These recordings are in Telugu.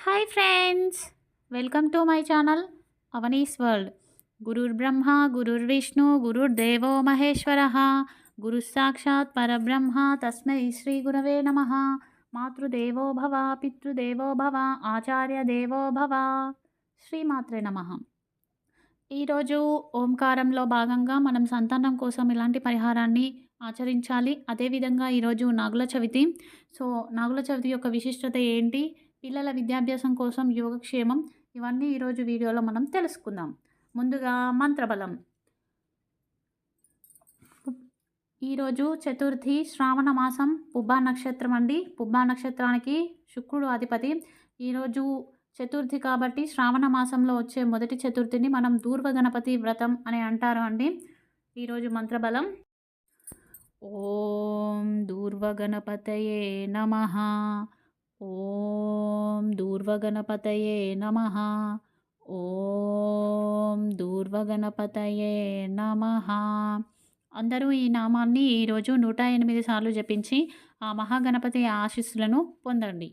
Hi friends welcome to my channel Avani's world గురుర్ బ్రహ్మ గురుర్ విష్ణు గురుర్ దేవో మహేశ్వర గురు సాక్షాత్ పరబ్రహ్మ తస్మై శ్రీ గురవే నమ మాతృదేవో భవ పితృదేవో భవ ఆచార్య దేవో భవ శ్రీమాత్రే నమ ఈరోజు ఓంకారంలో భాగంగా మనం సంతానం కోసం ఇలాంటి పరిహారాన్ని ఆచరించాలి. అదేవిధంగా ఈరోజు నాగుల చవితి. సో నాగుల చవితి యొక్క విశిష్టత ఏంటి? పిల్లల విద్యాభ్యాసం కోసం యోగక్షేమం ఇవన్నీ ఈరోజు వీడియోలో మనం తెలుసుకుందాం. ముందుగా మంత్రబలం. ఈరోజు చతుర్థి శ్రావణ మాసం పుబ్బా నక్షత్రం అండి. పుబ్బా నక్షత్రానికి శుక్రుడు అధిపతి. ఈరోజు చతుర్థి కాబట్టి శ్రావణ మాసంలో వచ్చే మొదటి చతుర్థిని మనం దూర్వ గణపతి వ్రతం అని అంటారు అండి. ఈరోజు మంత్రబలం. ఓం దూర్వగణపతయే నమ. ఓం దూర్వగణపతయే నమ. ఓం దూర్వగణపతయే నమ. అందరూ ఈ నామాన్ని ఈరోజు నూట ఎనిమిది సార్లు జపించి ఆ మహాగణపతి ఆశీస్సులను పొందండి.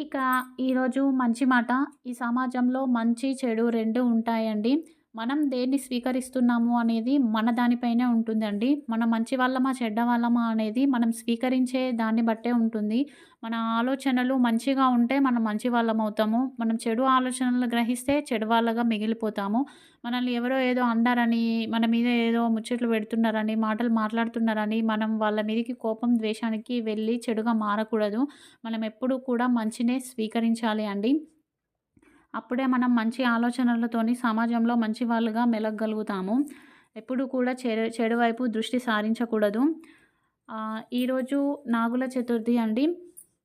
ఇక ఈరోజు మంచి మాట. ఈ సమాజంలో మంచి చెడు రెండు ఉంటాయండి. మనం దేన్ని స్వీకరిస్తున్నాము అనేది మన దానిపైనే ఉంటుందండి. మనం మంచి వాళ్ళమా చెడ్డ వాళ్ళమా అనేది మనం స్వీకరించే దాన్ని బట్టే ఉంటుంది. మన ఆలోచనలు మంచిగా ఉంటే మనం మంచి వాళ్ళం అవుతాము మనం చెడు ఆలోచనలు గ్రహిస్తే చెడు వాళ్ళగా మిగిలిపోతాము. మనల్ని ఎవరో ఏదో అన్నారని మన మీద ఏదో ముచ్చట్లు పెడుతున్నారని మాటలు మాట్లాడుతున్నారని మనం వాళ్ళ మీదకి కోపం ద్వేషానికి వెళ్ళి చెడుగా మారకూడదు. మనం ఎప్పుడూ కూడా మంచినే స్వీకరించాలి అండి. అప్పుడే మనం మంచి ఆలోచనలతోని సమాజంలో మంచి వాళ్ళుగా మెలగలుగుతాము. ఎప్పుడు కూడా చెడు చెడు వైపు దృష్టి సారించకూడదు. ఈరోజు నాగుల చతుర్థి అండి.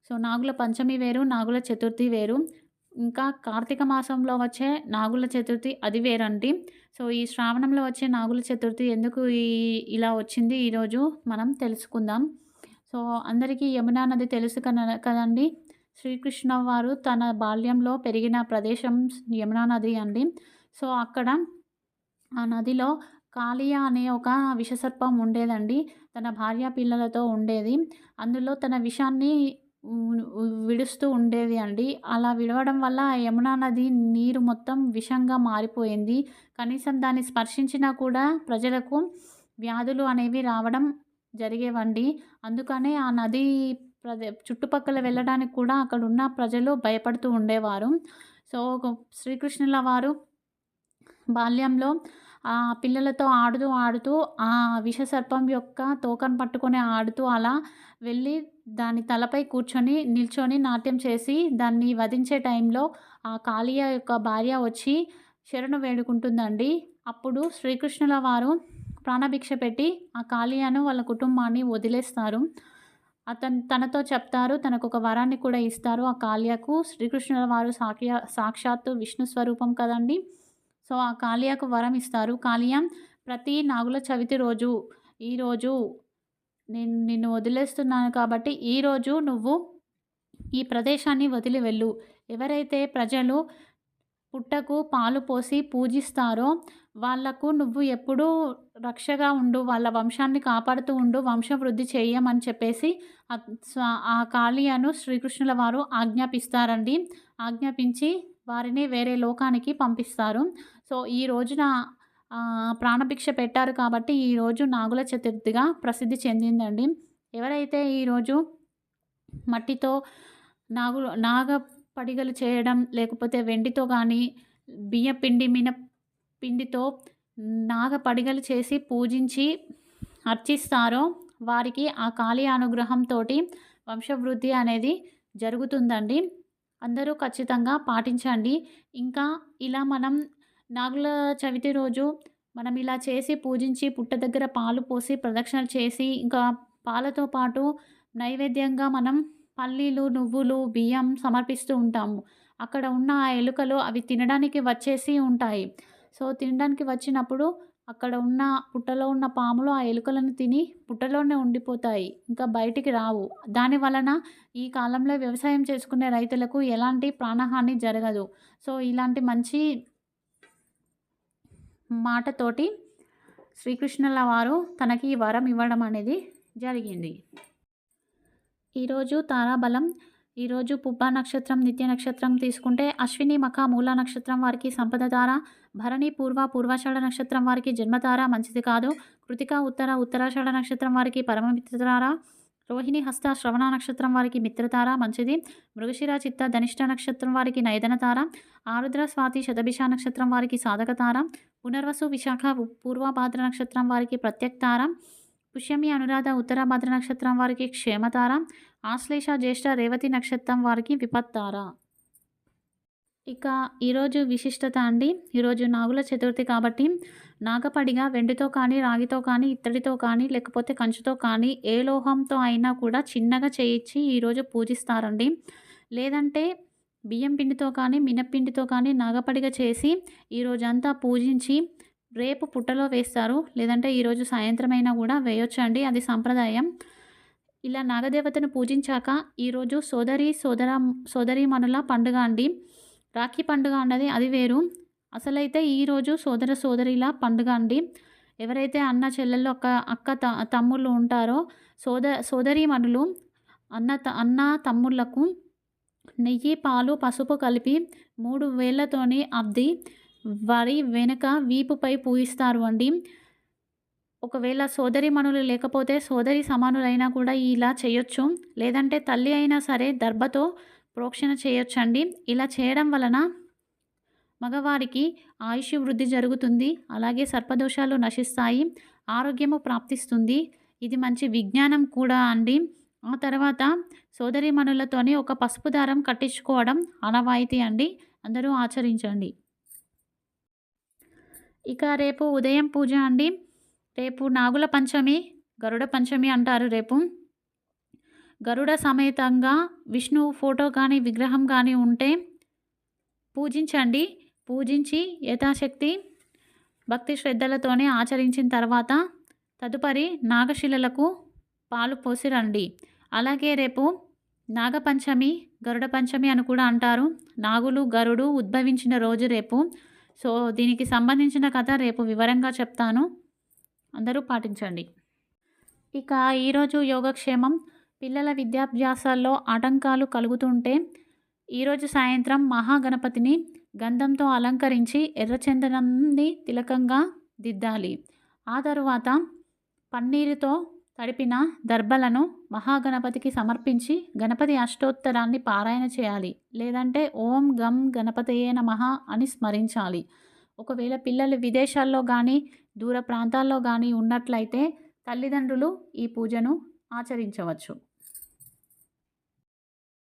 సో నాగుల పంచమి వేరు నాగుల చతుర్థి వేరు. ఇంకా కార్తీక మాసంలో వచ్చే నాగుల చతుర్థి అది వేరండి. సో ఈ శ్రావణంలో వచ్చే నాగుల చతుర్థి ఎందుకు ఈ ఇలా వచ్చింది ఈరోజు మనం తెలుసుకుందాం. సో అందరికీ యమునా నది తెలుసు కదండి? శ్రీకృష్ణ వారు తన బాల్యంలో పెరిగిన ప్రదేశం యమునా నది అండి. సో అక్కడ ఆ నదిలో కాళియా అనే ఒక విషసర్పం ఉండేదండి. తన భార్య పిల్లలతో ఉండేది. అందులో తన విషాన్ని విడుస్తూ ఉండేది అండి. అలా విడవడం వల్ల యమునా నది నీరు మొత్తం విషంగా మారిపోయింది. కనీసం దాన్ని స్పర్శించినా కూడా ప్రజలకు వ్యాధులు అనేవి రావడం జరిగేవండి. అందుకనే ఆ నది ప్రదే చుట్టుపక్కల వెళ్ళడానికి కూడా అక్కడ ఉన్న ప్రజలు భయపడుతూ ఉండేవారు. సో శ్రీకృష్ణుల వారు బాల్యంలో ఆ పిల్లలతో ఆడుతూ ఆడుతూ ఆ విషసర్పం యొక్క తోకను పట్టుకొని ఆడుతూ అలా వెళ్ళి దాని తలపై కూర్చొని నిల్చొని నాట్యం చేసి దాన్ని వధించే టైంలో ఆ కాళీయ యొక్క భార్య వచ్చి శరణు వేడుకుంటుందండి. అప్పుడు శ్రీకృష్ణుల వారు ప్రాణభిక్ష పెట్టి ఆ కాళీయను వాళ్ళ కుటుంబాన్ని వదిలేస్తారు. అతను తనతో చెప్తారు తనకు ఒక వరాన్ని కూడా ఇస్తారు. ఆ కాళియాకు శ్రీకృష్ణుల వారు సాక్షా సాక్షాత్తు విష్ణు స్వరూపం కదండి. సో ఆ కాళ్యాకు వరం ఇస్తారు. కాళియా ప్రతి నాగుల చవితి రోజు ఈరోజు నేను నిన్ను వదిలేస్తున్నాను కాబట్టి ఈరోజు నువ్వు ఈ ప్రదేశాన్ని వదిలి వెళ్ళు. ఎవరైతే ప్రజలు పుట్టకు పాలు పోసి పూజిస్తారో వాళ్ళకు నువ్వు ఎప్పుడూ రక్షగా ఉండు వాళ్ళ వంశాన్ని కాపాడుతూ ఉండు వంశవృద్ధి చేయమని చెప్పేసి ఆ కాళీయను శ్రీకృష్ణుల వారు ఆజ్ఞాపిస్తారండి. ఆజ్ఞాపించి వారిని వేరే లోకానికి పంపిస్తారు. సో ఈ రోజున ప్రాణభిక్ష పెట్టారు కాబట్టి ఈరోజు నాగుల చతుర్థిగా ప్రసిద్ధి చెందిందండి. ఎవరైతే ఈరోజు మట్టితో నాగు నాగ పడిగలు చేయడం లేకపోతే వెండితో కానీ బియ్య పిండి మిన పిండితో నాగ పడిగలు చేసి పూజించి అర్చిస్తారో వారికి ఆ కాళీ అనుగ్రహంతో వంశవృద్ధి అనేది జరుగుతుందండి. అందరూ ఖచ్చితంగా పాటించండి. ఇంకా ఇలా మనం నాగుల చవితి రోజు మనం ఇలా చేసి పూజించి పుట్ట దగ్గర పాలు పోసి ప్రదక్షిణలు చేసి ఇంకా పాలతో పాటు నైవేద్యంగా మనం పల్లీలు నువ్వులు బియ్యం సమర్పిస్తూ ఉంటాము. అక్కడ ఉన్న ఆ ఎలుకలు అవి తినడానికి వచ్చేసి ఉంటాయి. సో తినడానికి వచ్చినప్పుడు అక్కడ ఉన్న పుట్టలో ఉన్న పాములు ఆ ఎలుకలను తిని పుట్టలోనే ఉండిపోతాయి ఇంకా బయటికి రావు. దాని వలన ఈ కాలంలో వ్యవసాయం చేసుకునే రైతులకు ఎలాంటి ప్రాణహాని జరగదు. సో ఇలాంటి మంచి మాటతోటి శ్రీకృష్ణుల వారు తనకి ఈ వరం ఇవ్వడం అనేది జరిగింది. ఈరోజు తారాబలం ఈరోజు పుబ్బ నక్షత్రం నిత్య నక్షత్రం తీసుకుంటే అశ్విని మఖ మూల నక్షత్రం వారికి సంపద తార భరణి పూర్వ పూర్వాషాఢ నక్షత్రం వారికి జన్మతార మంచిది కాదు. కృతిక ఉత్తర ఉత్తరాషాఢ నక్షత్రం వారికి పరమమిత్రధార రోహిణి హస్త శ్రవణ నక్షత్రం వారికి మిత్రతార మంచిది. మృగశిర చిత్త ధనిష్ట నక్షత్రం వారికి నైదనతార ఆరుద్ర స్వాతి శతభిష నక్షత్రం వారికి సాధకతార పునర్వసు విశాఖ పూర్వభాద్ర నక్షత్రం వారికి ప్రత్యక్తారం పుష్యమి అనురాధ ఉత్తరభాద్ర నక్షత్రం వారికి క్షేమతారం ఆశ్లేష జ్యేష్ఠ రేవతి నక్షత్రం వారికి విపత్తార. ఇక ఈరోజు విశిష్టత అండి. ఈరోజు నాగుల చతుర్థి కాబట్టి నాగపడిగా వెండితో కానీ రాగితో కానీ ఇత్తడితో కానీ లేకపోతే కంచుతో కానీ ఏ లోహంతో అయినా కూడా చిన్నగా చేయించి ఈరోజు పూజిస్తారండి. లేదంటే బియ్యం పిండితో కానీ మినప్పిండితో కానీ నాగపడిగా చేసి ఈరోజంతా పూజించి రేపు పుట్టలో వేస్తారు. లేదంటే ఈరోజు సాయంత్రం అయినా కూడా వేయొచ్చండి. అది సంప్రదాయం. ఇలా నాగదేవతను పూజించాక ఈరోజు సోదరి సోదర సోదరీమణుల పండుగ అండి. రాఖీ పండుగ అన్నది అది వేరు. అసలైతే ఈరోజు సోదర సోదరిల పండుగ అండి. ఎవరైతే అన్న చెల్లెళ్ళు అక్క అక్క త తమ్ముళ్ళు ఉంటారో సోద సోదరీమణులు అన్న త అన్న తమ్ముళ్ళకు నెయ్యి పాలు పసుపు కలిపి మూడు వేళ్ళతోనే అద్ది వారి వెనుక వీపుపై పూయిస్తారు అండి. ఒకవేళ సోదరిమణులు లేకపోతే సోదరి సమానులైనా కూడా ఇలా చేయొచ్చు. లేదంటే తల్లి అయినా సరే దర్భతో ప్రోక్షణ చేయొచ్చండి. ఇలా చేయడం వలన మగవారికి ఆయుష్ వృద్ధి జరుగుతుంది. అలాగే సర్పదోషాలు నశిస్తాయి. ఆరోగ్యము ప్రాప్తిస్తుంది. ఇది మంచి విజ్ఞానం కూడా అండి. ఆ తర్వాత సోదరిమణులతోని ఒక పసుపు దారం కట్టించుకోవడం అనవాయితీ అండి. అందరూ ఆచరించండి. ఇక రేపు ఉదయం పూజ అండి. రేపు నాగుల పంచమి గరుడ పంచమి అంటారు రేపు. గరుడ సమేతంగా విష్ణువు ఫోటో కానీ విగ్రహం కానీ ఉంటే పూజించండి. పూజించి యథాశక్తి భక్తి శ్రద్ధలతోనే ఆచరించిన తర్వాత తదుపరి నాగశిలలకు పాలు పోసి రండి. అలాగే రేపు నాగపంచమి గరుడ పంచమి అని కూడా అంటారు. నాగులు గరుడు ఉద్భవించిన రోజు రేపు. సో దీనికి సంబంధించిన కథ రేపు వివరంగా చెప్తాను. అందరూ పాటించండి. ఇక ఈరోజు యోగక్షేమం. పిల్లల విద్యాభ్యాసాల్లో ఆటంకాలు కలుగుతుంటే ఈరోజు సాయంత్రం మహాగణపతిని గంధంతో అలంకరించి ఎర్రచందనాన్ని తిలకంగా దిద్దాలి. ఆ తరువాత పన్నీరుతో తడిపిన దర్భలను మహాగణపతికి సమర్పించి గణపతి అష్టోత్తరాన్ని పారాయణ చేయాలి. లేదంటే ఓం గం గణపతయే మహా అని స్మరించాలి. ఒకవేళ పిల్లలు విదేశాల్లో కానీ దూర ప్రాంతాల్లో కానీ ఉన్నట్లయితే తల్లిదండ్రులు ఈ పూజను ఆచరించవచ్చు.